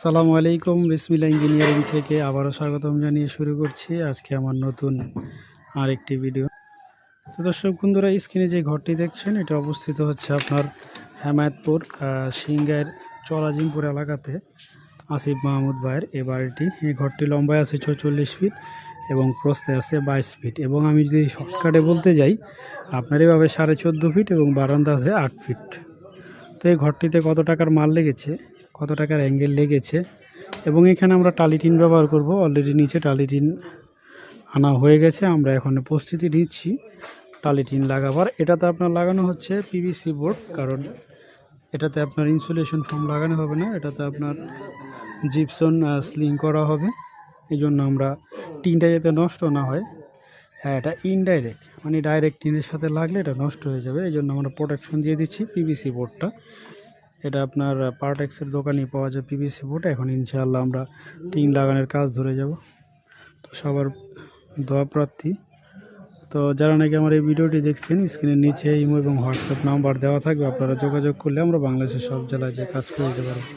সালামু আলাইকুম বিসমিল্লা ইঞ্জিনিয়ারিং থেকে আবারও স্বাগতম জানিয়ে শুরু করছি আজকে আমার নতুন আরেকটি ভিডিও। তো দর্শক বন্ধুরা স্ক্রিনে যে ঘরটি দেখছেন এটা অবস্থিত হচ্ছে আপনার হেমায়তপুর আহ, সিংগাইর চলাজিমপুর এলাকাতে। আসিফ মাহমুদ ভাইয়ের এ বাড়িটি। এই ঘরটি লম্বায় আছে ছচল্লিশ ফিট এবং প্রস্তে আছে বাইশ ফিট। এবং আমি যদি শর্টকাটে বলতে যাই আপনার এভাবে সাড়ে চোদ্দ ফিট এবং বারান্দা আছে আট ফিট। তো এই ঘরটিতে কত টাকার মাল লেগেছে, কত টাকার অ্যাঙ্গেল লেগেছে এবং এখানে আমরা টালিটিন ব্যবহার করব। অলরেডি নিচে টালিটিন আনা হয়ে গেছে, আমরা এখন প্রস্তুতি নিচ্ছি টালিটিন লাগাবার। এটাতে আপনার লাগানো হচ্ছে পিভিসি বোর্ড কারণ এটাতে আপনার ইনসুলেশন ফর্ম লাগানো হবে না, এটাতে আপনার জিপসন স্লিং করা হবে। এই জন্য আমরা টিনটা যাতে নষ্ট না হয়। হ্যাঁ এটা ইনডাইরেক্ট মানে ডাইরেক্ট টিনের সাথে লাগলে এটা নষ্ট হয়ে যাবে। এই জন্য আমরা প্রোটেকশন দিয়ে দিচ্ছি পিভিসি বোর্ডটা এটা আপনার পার্টেক্সের দোকানেই পাওয়া যায় পিভিসি বোর্ড এখন ইনশাআল্লাহ আমরা টিন লাগানোর কাজ ধরে যাব। তো সবার দোয়া প্রার্থী। তো যারা নাকি আমার এই ভিডিওটি দেখছেন স্ক্রিনের নিচে ইমো এবং হোয়াটসঅ্যাপ নাম্বার দেওয়া থাকবে, আপনারা যোগাযোগ করলে আমরা বাংলাদেশের সব জেলায় যে কাজ করে দিতে পারব।